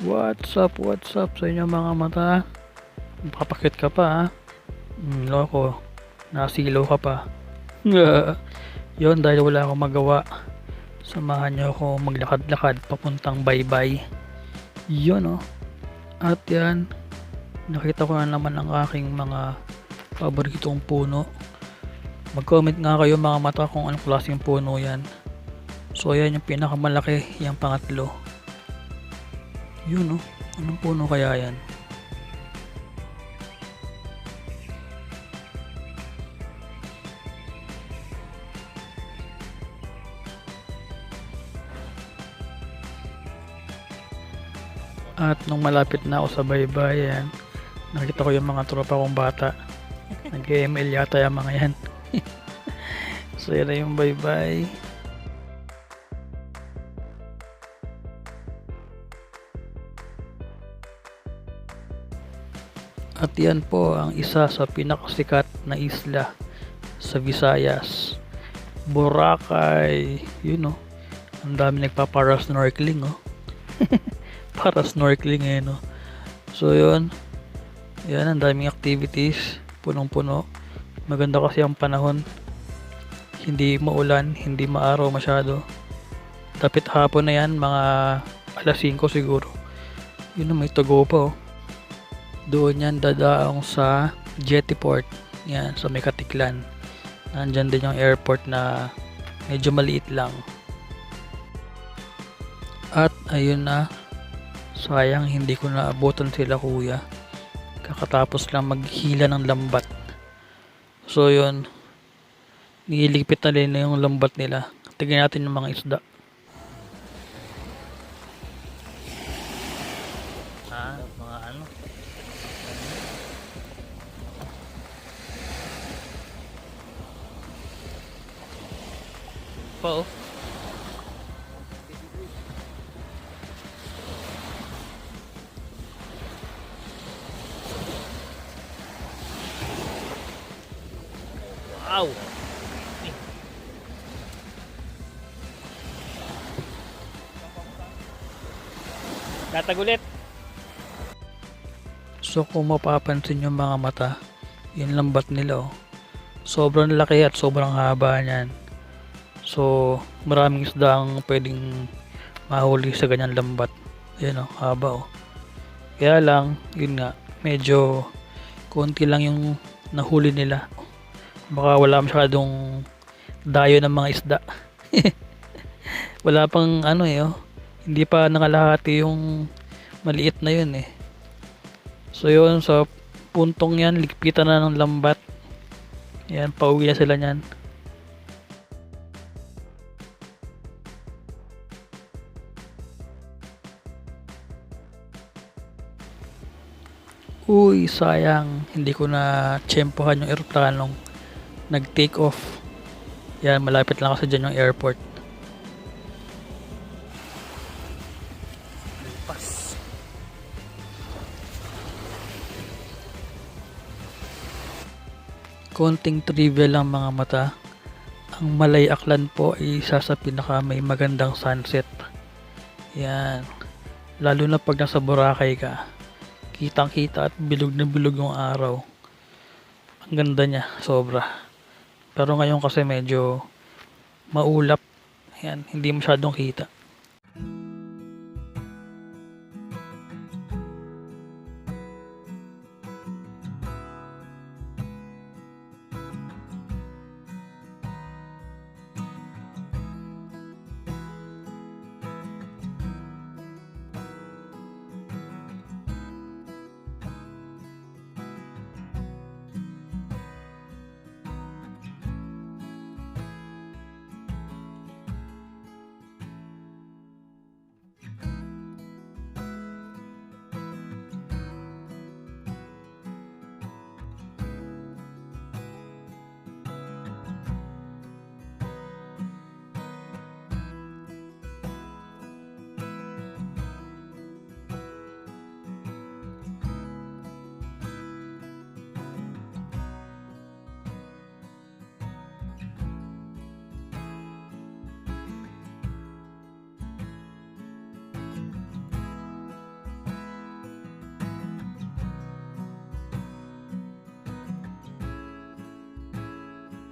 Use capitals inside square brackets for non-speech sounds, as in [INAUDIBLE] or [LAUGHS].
What's up, what's up sa inyo mga mata? Papakit ka pa ha? Hmm, loko. Nasilo ka pa. [LAUGHS] Yon dahil wala akong magawa. Samahan niyo ako maglakad-lakad papuntang baybay. Yun oh. At yan, nakita ko na naman ang aking mga paboritong puno. Mag-comment nga kayo mga mata kung anong klaseng puno yan. So yan yung pinakamalaki, yung pangatlo. Yun oh, anong puno kaya yan? At nung malapit na ako sa baybayan, nakita ko yung mga tropa kong bata. [LAUGHS] Nag-ML yata yung mga yan. [LAUGHS] so yan na yung baybay. At yan po ang isa sa pinakasikat na isla sa Visayas. Boracay. Yun oh. Ang dami nagpapara snorkeling oh. [LAUGHS] Para snorkeling eh no. So yun. Yan ang daming activities. Punong-puno. Maganda kasi ang panahon. Hindi maulan, hindi maaraw masyado. Tapit hapon na yan, mga alas 5 siguro. Yun may tago pa oh doon yan dadaong sa Jettyport yan sa may Katiklan. Nandyan din yung airport na medyo maliit lang. At ayun na sayang hindi ko naabutan sila kuya. Kakatapos lang maghila ng lambat. So yun. Niligpit na rin yung lambat nila. Tignan natin yung mga isda pa. Wow! Tatagulit! So kung mapapansin yung mga mata, yung lambat nila oh. Sobrang laki at sobrang haba niyan. So, maraming isda ang pwedeng mahuli sa ganyan lambat. Ayan o, haba o. Kaya lang, yun nga, medyo konti lang yung nahuli nila. Baka wala masyadong dayo ng mga isda. [LAUGHS] wala pang ano eh, oh. hindi pa nangalahati yung maliit na yun eh. So yun, sa puntong yan, ligpitan na ng lambat. Yan, pauwi na sila niyan. Uy, sayang. Hindi ko na tsempohan yung aeroplanong nag-take off. Yan, malapit lang kasi dyan yung airport. Pas. Konting trivia lang mga mata. Ang Malay Aklan po ay isa sa pinaka may magandang sunset. Yan. Lalo na pag nasa Boracay ka kitang kita at bilog na bilog yung araw. Ang ganda niya sobra. Pero ngayon kasi medyo maulap. Yan hindi masyadong kita